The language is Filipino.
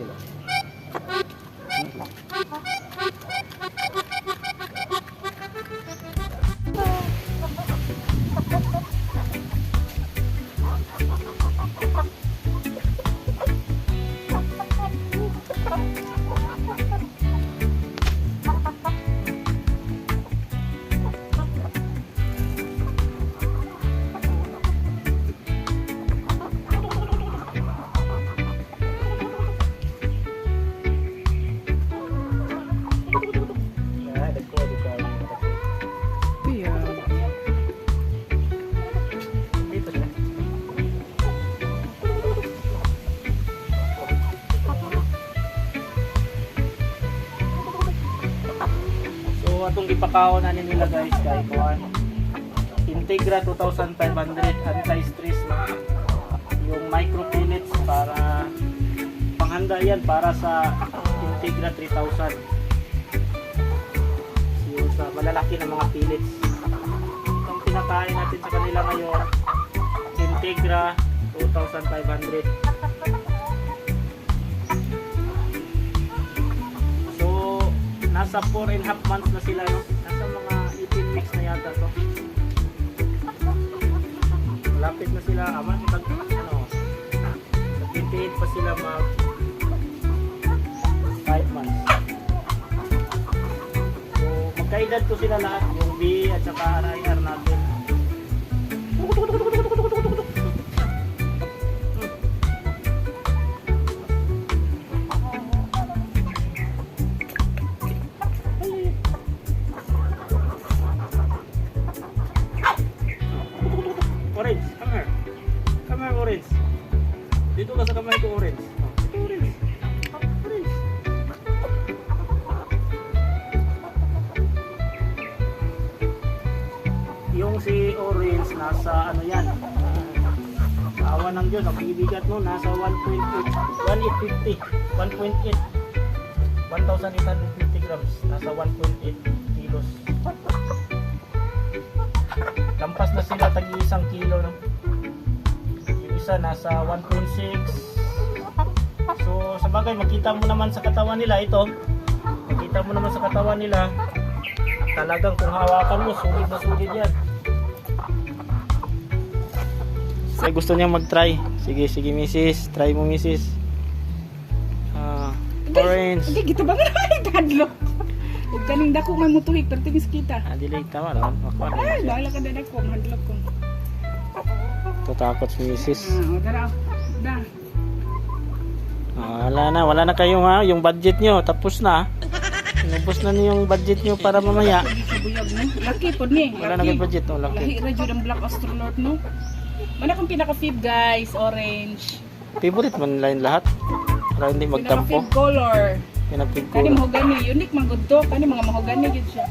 Iya. Atong gipakaon na nila guys kay kuan. Integra 2500 anti-stress. Yung micro pellets para panghanda yan para sa Integra 3000. Yung sa malalaki na mga pellets. Itong pinakain natin sa kanila ngayon Integra 2,500 nasa 4 and half months na sila no? Nasa mga 18 weeks na yata to. Malapit na sila Aman, mag, ano? Sa 28 pa sila mag 5 months. So, magkaedad to sila lahat Yung B at saka RIR natin Orange, come here. Come here, Orange. Dito ka sa kamay ko, Orange. Orange. Orange. Yung si Orange, nasa ano yan? Awa ng Diyos, ang bibigat no, nasa 1.8, 1850, 1.8, 1,850 grams, nasa 1.8 kilos. Lampas na sila tag isang kilo no. Yung isa nasa 1.6. So sa bagay makita mo naman sa katawan nila ito. Makita mo naman sa katawan nila talagang kung hawakan mo sulit na sulit yan. Ay gusto niya mag-try. Sige, sige misis. Try mo misis. Ah, orange. Hindi, gitu ba nga Tadlo. Huwag kaning dako may mutuhig, pero tingis kita. Ah, dili tama naman. Ako ano Ay, bahala ka na dako, handlok ko. Tatakot si misis. Ah, dara. Da. Ah, wala na, wala na kayo ha, yung budget nyo, tapos na. Inubos na niyo yung budget nyo para mamaya. Laki po ni. Wala na kayo budget, Lahi laki. ra jud ang Black Astronaut no. Mana kang pinaka-fib guys, orange. Favorite man yung lahat. Para hindi magtampo. Pinaka-fib color. Kani mahogani, unique man gud. Kani mga mahogani gid siya.